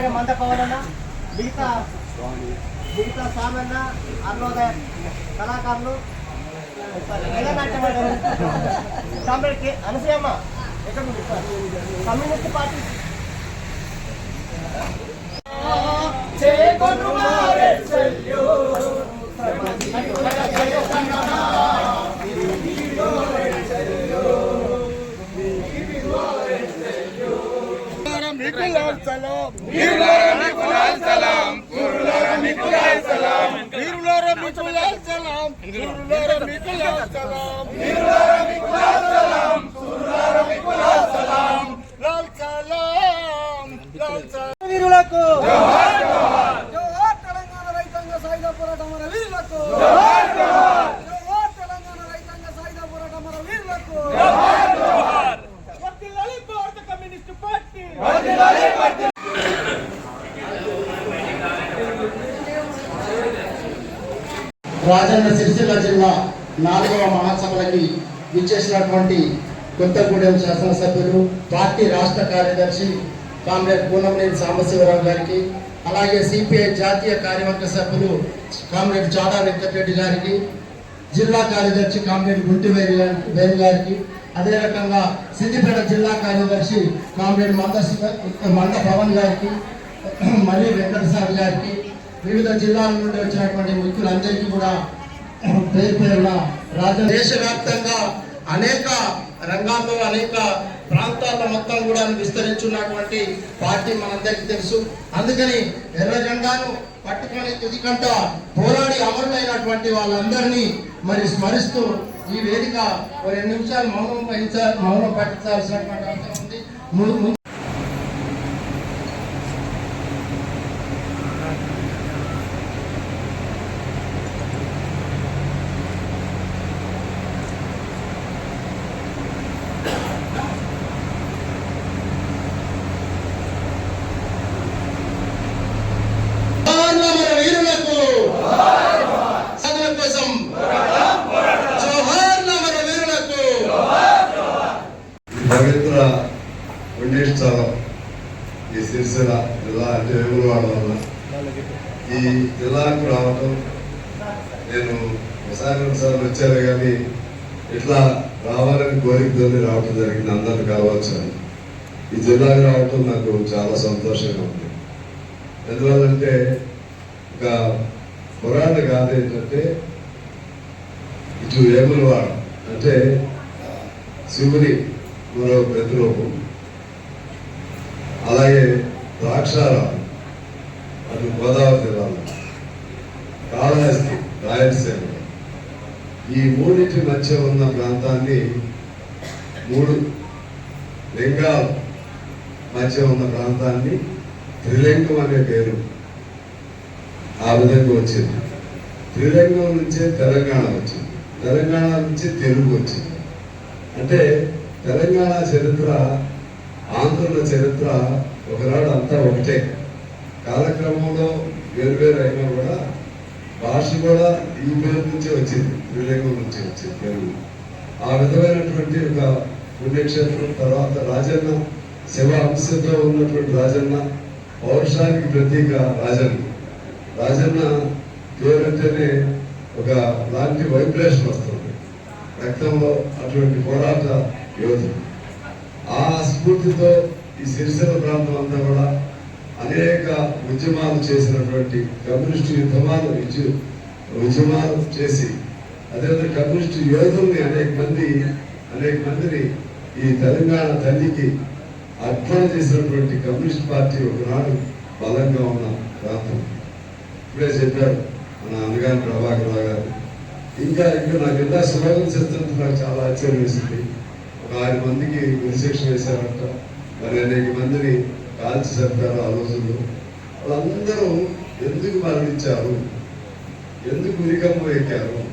అది వెంకట సామన్న అరుణోదయ కళాకారులు తమిళకి పవన్ ఎక్కడ కమ్యూనిస్ట్ పార్టీ. సామన్న అరుణోదయ కళాకారులు ఎల్లనాట్యం కామ్రేడ్ కే అనసూయమ్మ ఎక్కడ ఉంది సార్? కమ్యూనిస్ట్ పార్టీ వీరులకు జోహార్ తెలంగాణ రైతాంగ సాయుధ పోరాటం మన వీరులకు జోహార్ తెలంగాణ రైతాంగ సాయుధ పోరాటం మన వీరులకు వర్ధిల్లాలి రాజన్న సిరిసిల్ల జిల్లా నాలుగవ మహాసభలకి విచ్చేసినటువంటి కొత్తగూడెం శాసనసభ్యులు పార్టీ రాష్ట్ర కార్యదర్శి కామ్రేడ్ పూనంనేని సాంబశివరావు గారికి అలాగే సిపిఐ జాతీయ కార్యవర్గ సభ్యులు కామ్రేడ్ చాడా వెంకటరెడ్డి గారికి జిల్లా కార్యదర్శి కామ్రేడ్ గుంటి వేరు గారికి అదే రకంగా సిద్దిపేట జిల్లా కార్యదర్శి కామ్రేడ్ మంద మంద పవన్ గారికి మళ్ళీ వెంకటస్వామి గారికి వివిధ జిల్లాల నుండి వచ్చినటువంటి ముఖ్యులందరికీ కూడా పేరు పేరున రాజ దేశవ్యాప్తంగా అనేక రంగాల్లో అనేక ప్రాంతాల్లో మొత్తం కూడా విస్తరించున్నటువంటి పార్టీ మనందరికీ తెలుసు. అందుకని ఎర్ర జెండాను పట్టుకొని తుదికంట పోరాడి అమరులైనటువంటి వాళ్ళందరినీ మరి స్మరిస్తూ ఈ వేదిక ఒక రెండు నిమిషాలు మౌనం వహించాలి మౌనం పట్టించాల్సినటువంటి అవసరం ఉంది ము- ము- జోహార్ల మన వీరులకు సాధన కోసం జోహార్ల మన వీరులకు పవిత్ర పుణ్యస్థలం ఈ సిరిసిల్ల జిల్లా అంటే వేములవాడ వల్ల ఈ జిల్లాకు రావటం? నేను ఒకసారి రెండుసార్లు వచ్చాను కానీ ఇట్లా రావాలని కోరికతో రావటం జరిగింది. అందరు కావాల్సింది ఈ జిల్లాకు రావటం నాకు చాలా సంతోషంగా ఉంది. ఎందువల్లంటే ఒక పురాణ గాథ ఏంటంటే ఇటు వేములవాడ అంటే శివుని మరో ప్రతిరూపం అలాగే ద్రాక్షారామం. అది గోదావరి జిల్లాలో. కాళహస్తి రాయలసీమ ఈ మూడింటి మధ్య ఉన్న ప్రాంతాన్ని మూడు లింగాల మధ్య ఉన్న ప్రాంతాన్ని త్రిలింగం అనే పేరు ఆ విధంగా వచ్చింది. త్రిలింగం నుంచే తెలంగాణ వచ్చింది. తెలంగాణ నుంచి తెలుగు వచ్చింది. అంటే తెలంగాణ చరిత్ర ఆంధ్రుల చరిత్ర ఒకనాడు అంతా ఒకటే. కాలక్రమంలో వేరువేరు అయినా కూడా భాష కూడా ఈ పేరు నుంచే వచ్చింది త్రిలింగం నుంచి వచ్చింది పేరు ఆ విధమైనటువంటి ఒక పుణ్యక్షేత్రం తర్వాత రాజన్న శివ అంశంతో ఉన్నటువంటి రాజన్న పౌరుషానికి ప్రతీక రాజన్న. రాజన్న పేరంటేనే ఒక లాంటి వైబ్రేషన్ వస్తుంది. రక్తంలో అటువంటి పోరాట యోధుడు. ఆ స్ఫూర్తితో ఈ సిరిసిల్ల ప్రాంతం అంతా కూడా అనేక ఉద్యమాలు చేసినటువంటి కమ్యూనిస్టు యుద్ధమాలు ఉద్యమాలు చేసి అదేవిధంగా కమ్యూనిస్టు యోధుల్ని అనేక మంది అనేక మందిని ఈ తెలంగాణ తల్లికి అర్పణ చేసినటువంటి కమ్యూనిస్ట్ పార్టీ ఒకనాడు బలంగా ఉన్న ప్రాంతం. ఇప్పుడే చెప్పారు మన అన్నగారి ప్రభాకర్ రావు గారు. ఇంకా ఇంకా నాకు ఎంత స్లోగన్స్ ఇస్తుంటే నాకు చాలా ఆశ్చర్యం వేసింది. ఒక ఆరు మందికి విశిక్షణ వేశారంట. మరి అనేక మందిని కాల్చి చంపారు ఆ రోజులు వాళ్ళందరూ ఎందుకు మరణించారు? ఎందుకు ఉరికమ్మ ఎక్కారు?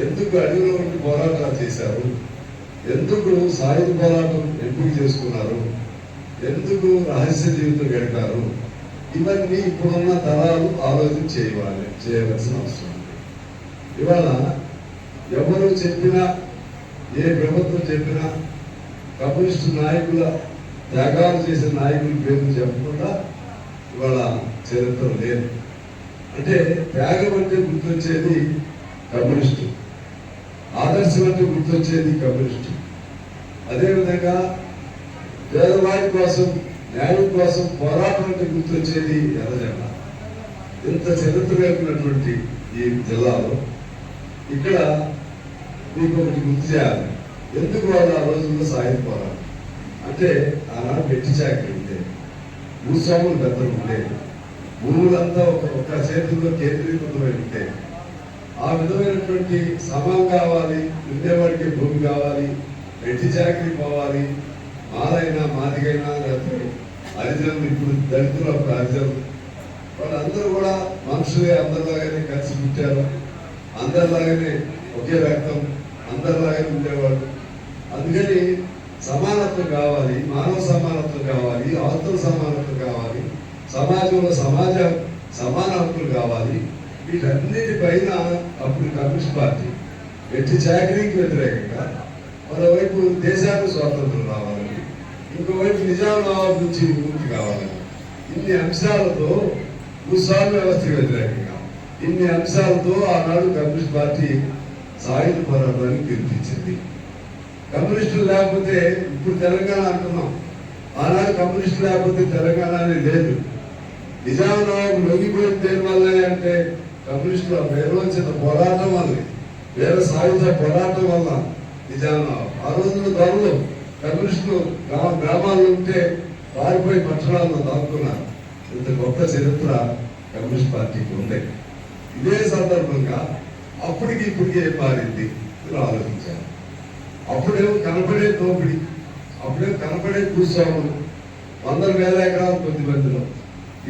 ఎందుకు అడవిలో ఉండి పోరాటాలు చేశారు? ఎందుకు సాయుధ పోరాటం ఎంపిక చేసుకున్నారు? ఎందుకు రహస్య జీవితం గడిపారు? ఇవన్నీ ఇప్పుడున్న తరాలు ఆలోచన చేయవాలి చేయవలసిన అవసరం ఉంది. ఇవాళ ఎవరు చెప్పినా ఏ ప్రభుత్వం చెప్పినా కమ్యూనిస్టు నాయకుల త్యాగాలు చేసిన నాయకుల పేరు చెప్పకుండా ఇవాళ చరిత్ర లేదు. అంటే త్యాగం అంటే గుర్తొచ్చేది కమ్యూనిస్టు. ఆదర్శం అంటే గుర్తొచ్చేది కమ్యూనిస్టు. అదేవిధంగా పేదవాడి కోసం న్యాయం కోసం పోరాటం అంటే గుర్తొచ్చేది ఎర్రజెండ. ఇంత చరిత్ర కలిగినటువంటి ఈ జిల్లాలో ఇక్కడ మీకు ఒకటి గుర్తు చేయాలి. ఎందుకు వాళ్ళు ఆ రోజుల్లో సాయం పోరాటం? అంటే ఆనాడు పెట్టి చాకరీ ఉండే. భూస్వాములు పెద్దలు ఉండే. భూములంతా ఒక ఒక్క చేతుల్లో కేంద్రీకృతమై ఉంటే ఆ విధమైనటువంటి సమం కావాలి ఉండేవాడికి భూమి కావాలి పెట్టి చాకరీ పోవాలి మాలైనా మాదిగైనా లేకపోతే హరిజనులు ఇప్పుడు దళితులు అప్పుడు హరిజనులు వాళ్ళందరూ కూడా మనుషులే అందరిలాగానే కలిసి పుట్టారు. అందరిలాగానే ఒకే రక్తం అందరిలాగానే ఉండేవాళ్ళు. అందుకని సమానత్వం కావాలి మానవ సమానత్వం కావాలి ఆస్తుల సమానత్వం కావాలి సమాజంలో సమాజ సమాన హక్కులు కావాలి వీటన్నిటిపైన అప్పుడు కమ్యూనిస్ట్ పార్టీ వ్యక్తి చాకరీకి వ్యతిరేకంగా మరోవైపు దేశానికి స్వాతంత్రం రావాలని ఇంకోవైపు నిజాం నుంచి విముక్తి కావాలని ఇన్ని అంశాలతో భూస్వామ్య వ్యవస్థకు వ్యతిరేకంగా ఇన్ని అంశాలతో ఆనాడు కమ్యూనిస్ట్ పార్టీ సాయుధ పోరాటాన్ని పిలిపించింది కమ్యూనిస్టులు లేకపోతే ఇప్పుడు తెలంగాణ అంటున్నాం. ఆనాడు కమ్యూనిస్టులు లేకపోతే తెలంగాణ అనేది లేదు. నిజాం నాయకు లొంగిపోయిన దేని వల్ల అంటే కమ్యూనిస్టుల వేరోచిత పోరాటం వల్ల వేల సాయుధ పోరాటం వల్ల నిజాం ఆ రోజుల్లో ధరలు కమ్యూనిస్టులు గ్రామాల్లో ఉంటే పారిపోయి పట్టణాలను దాక్కున్నారు. ఇంత గొప్ప చరిత్ర కమ్యూనిస్ట్ పార్టీకి ఉంది ఇదే సందర్భంగా అప్పటికి ఇప్పటికే మారింది మీరు ఆలోచించారు అప్పుడేమో కనపడే దోపిడి అప్పుడే కనపడే కూర్చోవడం వందల వేల ఎకరాలు కొద్ది మందిలో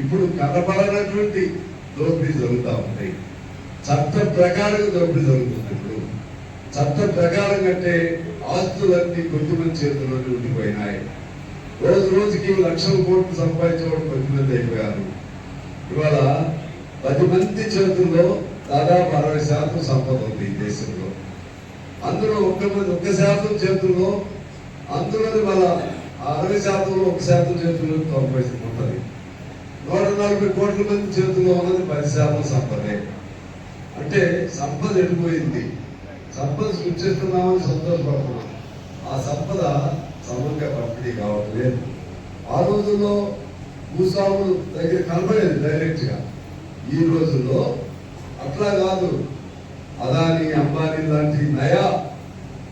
ఇప్పుడు కనపడనటువంటి దోపిడీ జరుగుతూ ఉంటాయి చట్ట ప్రకారం దోపిడీ జరుగుతుంది ఇప్పుడు. చట్ట ప్రకారం కంటే ఆస్తులన్నీ కొద్దిమంది మంది ఉండిపోయినాయి. రోజు రోజుకి లక్షల కోట్లు సంపాదించేవాడు కొద్దిమంది అయిపోయారు. ఇవాళ పది మంది చేతుల్లో దాదాపు అరవై శాతం సంపద ఉంది ఈ దేశంలో. అందులో ఒక్క ఒక్క శాతం చేతుల్లో అందులోని మన అరవై శాతంలో ఒక శాతం చేతుల్లో తొంభై ఉంటుంది. నూట నలభై కోట్ల మంది చేతుల్లో ఉన్నది పది శాతం సంపదే. అంటే సంపద ఎడిపోయింది సంపద సృష్టిస్తున్నామని సంతోషపడుతున్నాం. ఆ సంపద సమంగా పంపిణీ కావట్లేదు ఆ రోజుల్లో భూస్వాములు దగ్గర కనబడేది డైరెక్ట్గా ఈ రోజుల్లో అట్లా కాదు. అదాని అంబానీ లాంటి నయా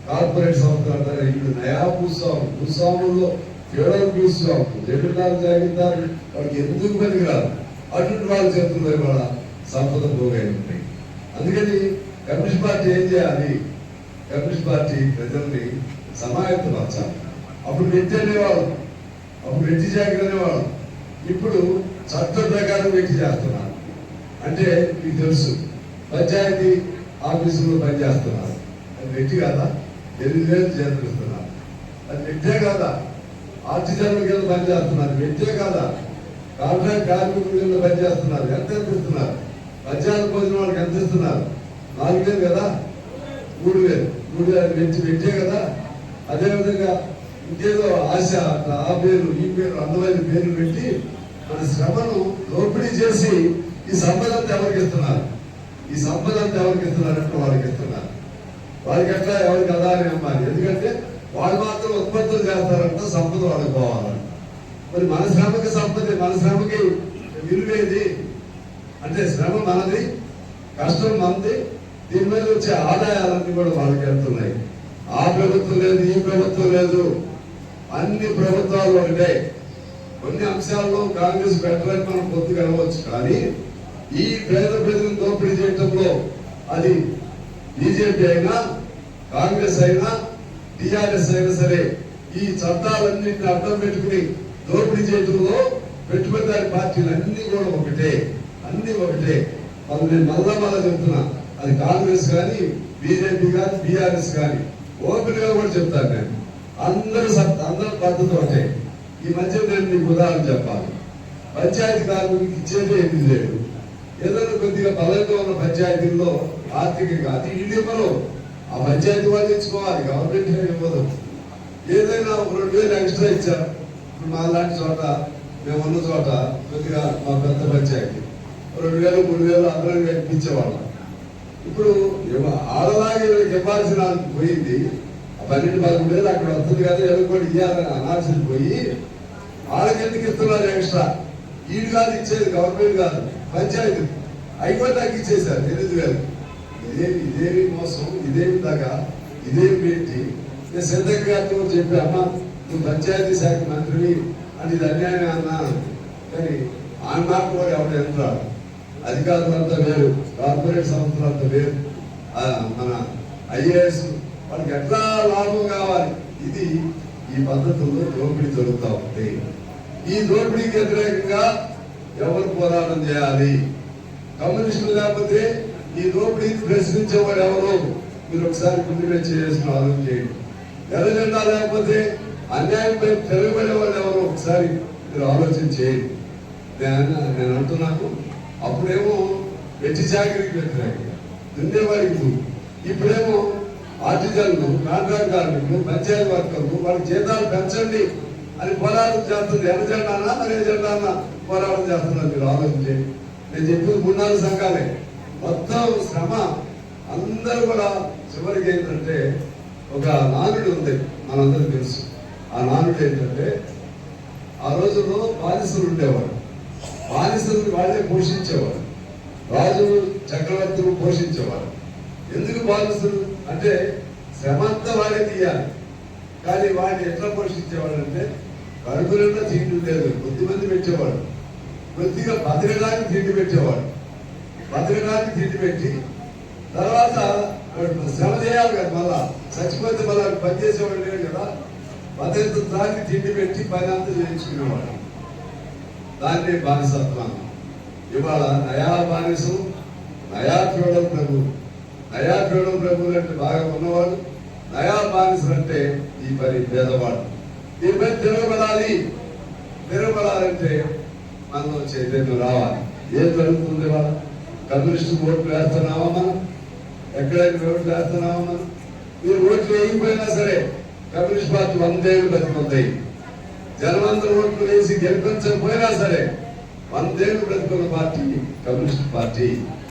కార్పొరేట్ సంస్థలు ఇప్పుడు నయా భూస్వాము భూస్వాముల్లో కేవలం భూస్వాము జమీందారు జాగీర్దారు వాడికి ఎందుకు పనికిరాదు? అటువంటి వాళ్ళ చేతుల్లో ఇవాళ సంపద పోగా ఉంటాయి అందుకని కమ్యూనిస్ట్ పార్టీ ఏం చేయాలి? కమ్యూనిస్ట్ పార్టీ ప్రజల్ని సమాయత్తపరచాలి అప్పుడు వ్యక్తి అనేవాడు అప్పుడు వ్యక్తి జాగ్రత్త అనేవాళ్ళు ఇప్పుడు చట్ట ప్రకారం వ్యక్తి చేస్తున్నారు. అంటే మీకు తెలుసు పంచాయతీ ఆఫీసులో పనిచేస్తున్నారు. అది వ్యక్తి కాదా? ఎనిమిది వేలు చేస్తున్నారు. అది వ్యక్తే కాదా? ఆర్టిజన్ల కింద పనిచేస్తున్నారు. వ్యక్తే కాదా? కాంట్రాక్ట్ కార్మికుల కింద పనిచేస్తున్నారు. ఎంత ఎంత ఇస్తున్నారు భోజనం వాళ్ళకి ఎంత ఇస్తున్నారు? నాలుగు వేలు కదా? మూడు వేలు. మూడు వేలు. వ్యక్తి వ్యక్తే కదా? అదేవిధంగా ఇంకేదో ఆశ ఆ పేరు ఈ పేరు అందమైన పేర్లు పెట్టి మన శ్రమను దోపిడీ చేసి ఈ సంపద ఎవరికి ఇస్తున్నారు? ఈ సంపద అంతా ఎవరికి ఇస్తున్నారంటే వాళ్ళకి ఇస్తున్నారు. వాళ్ళకి ఎట్లా ఎవరికి అదా అని అమ్మాలి ఎందుకంటే వాళ్ళు మాత్రం ఉత్పత్తులు చేస్తారంట సంపద వాళ్ళకి పోవాలంట మరి మన శ్రమకి సంపద మన శ్రమకి విలువేది? అంటే శ్రమ మనది కష్టం మనది. దీని మీద వచ్చే ఆదాయాలన్నీ కూడా వాళ్ళకి వెళ్తున్నాయి. ఆ ప్రభుత్వం లేదు ఈ ప్రభుత్వం లేదు. అన్ని ప్రభుత్వాలు ఒకటే. కొన్ని అంశాల్లో కాంగ్రెస్ బెటర్ అని మనం పొద్దు కలవచ్చు కానీ ఈ పేద ప్రజలను దోపిడీ చేయటంలో అది బీజేపీ అయినా కాంగ్రెస్ అయినా టిఆర్ఎస్ అయినా సరే ఈ చట్టాలన్నింటిని అర్థం పెట్టుకుని దోపిడీ చేయడంలో పెట్టుబడిదారి పార్టీలు అన్ని కూడా ఒకటే అన్ని ఒకటే. అది నేను మళ్ళా మళ్ళా చెప్తున్నా అది కాంగ్రెస్ కానీ బీజేపీ కానీ బీఆర్ఎస్ కానీ ఓపెన్గా కూడా చెప్తాను నేను. అందరూ సత్- అందరూ పద్ధతి ఒకటే. ఈ మధ్య నేను మీకు ఉదాహరణ చెప్పాలి. పంచాయతీ కార్మికుడికి ఇచ్చేదే ఎనిమిది లేదు. ఏదైనా కొద్దిగా బలంగా ఉన్న పంచాయతీల్లో ఆర్థికంగా అది ఇల్లు ఇవ్వరు ఆ పంచాయతీ వాళ్ళు ఇచ్చుకోవాలి గవర్నమెంట్ ఇవ్వదు. ఏదైనా రెండు వేలు ఎక్స్ట్రా ఇచ్చారు. మా లాంటి చోట మేము ఉన్న చోట కొద్దిగా మా పెద్ద పంచాయతీ. రెండు వేలు మూడు వేలు అందరం కనిపించేవాళ్ళం ఇప్పుడు ఆడలాగే వీళ్ళకి ఇవ్వాల్సిన పోయింది. ఆ పన్నెండు పదకొండు వేలు అక్కడ వస్తుంది కదా ఎవరు కూడా ఇవ్వాలని అనాల్సింది పోయి వాళ్ళకి ఎందుకు ఇస్తున్నారు ఎక్స్ట్రా? వీడు కాదు ఇచ్చేది గవర్నమెంట్ కాదు. పంచాయతీ. అవి కూడా తగ్గించేశారు ఎనిమిది వేలు ఇదేమి ఇదేమి మోసం ఇదేమి దగ్గ ఇదేమి ఏంటి? నేను సిద్ధయ్య గారితో చెప్పి అమ్మ నువ్వు పంచాయతీ శాఖ మంత్రివి అని ఇది అన్యాయం అన్నా. కానీ ఆ మాట కూడా ఎవరు ఎంటారు అధికారులంతా వేరు కార్పొరేట్ సంస్థలంతా వేరు. మన ఐఏఎస్ వాళ్ళకి ఎట్లా లాభం కావాలి? ఇది ఈ పద్ధతుల్లో దోపిడీ జరుగుతూ ఉంది. ఈ దోపిడీకి వ్యతిరేకంగా ఎవరు పోరాటం చేయాలి? కమ్యూనిస్టులు లేకపోతే ఈ దోపిడీని ప్రశ్నించేవాడు ఎవరు? మీరు ఒకసారి ముందుగా చేసిన ఆలోచన చేయండి. ఎర్ర జెండా లేకపోతే అన్యాయంపై తిరగబడేవాళ్ళు ఎవరు? ఒకసారి మీరు ఆలోచన చేయండి. నేను నేను అంటున్నాను అప్పుడేమో వెచ్చి చాకరీకి వ్యతిరేకంగా దున్నేవాడికి దూరం. ఇప్పుడేమో ఆర్టిజన్లు కాంట్రాక్ట్ కార్మికులు పంచాయతీ వర్కర్లు వాళ్ళ జీతాలు పెంచండి అని పోరాటం చేస్తుంది. ఎర్ర జెండానా మరి ఏ జెండానా పోరాటం చేస్తున్నారు మీరు ఆలోచించి నేను చెప్పింది మూడు నాలుగు సంఘాలే. మొత్తం శ్రమ అందరూ కూడా చివరికి ఏంటంటే ఒక నానుడు ఉంది మనందరికీ తెలుసు. ఆ నానుడు ఏంటంటే ఆ రోజుల్లో బానిసలు ఉండేవాడు. బానిసలు వాళ్ళే పోషించేవాడు. రాజు చక్రవర్తులు పోషించేవారు. ఎందుకు బానిసలు? అంటే శ్రమంతా వాడే తీయాలి. కానీ వాడిని ఎట్లా పోషించేవాడు అంటే కడుపులంతా తిండి లేదు కొద్దిమంది పెట్టేవాడు. కొద్దిగా భద్రకాన్ని తిండి పెట్టేవాడు. భద్రకాన్ని తిండి పెట్టి తర్వాత వాడు శ్రమ చేయాలి కదా మళ్ళా. చచ్చిపోతే మళ్ళా పనిచేసేవాడు లేడు కదా. బతకడానికి తిండి పెట్టి పని అంతా చేయించుకునేవాడు. దాన్ని బానిసత్వం. ఇవాళ నయా బానిసం నయా ఫ్యూడల్ ప్రభు. నయా ఫ్యూడల్ ప్రభు అంటే బాగా ఉన్నవాడు. నయా బానిసులు అంటే ఈ పని పేదవాడు. దీనిపై తిరగబడాలి. తిరగబడాలంటే మనలో చైతన్యం రావాలి. ఏం జరుగుతుంది వాళ్ళ కమ్యూనిస్ట్ ఓట్లు వేస్తున్నావా మనం? ఎక్కడైనా ఓట్లు వేస్తున్నావా మనం? మీరు ఓట్లు వేయకపోయినా సరే కమ్యూనిస్ట్ పార్టీ వందేళ్ళు బతికుంటాయి జనమందరూ ఓట్లు వేసి గెలిపించకపోయినా సరే వందేళ్ళు బ్రతుకున్న పార్టీ కమ్యూనిస్ట్ పార్టీ.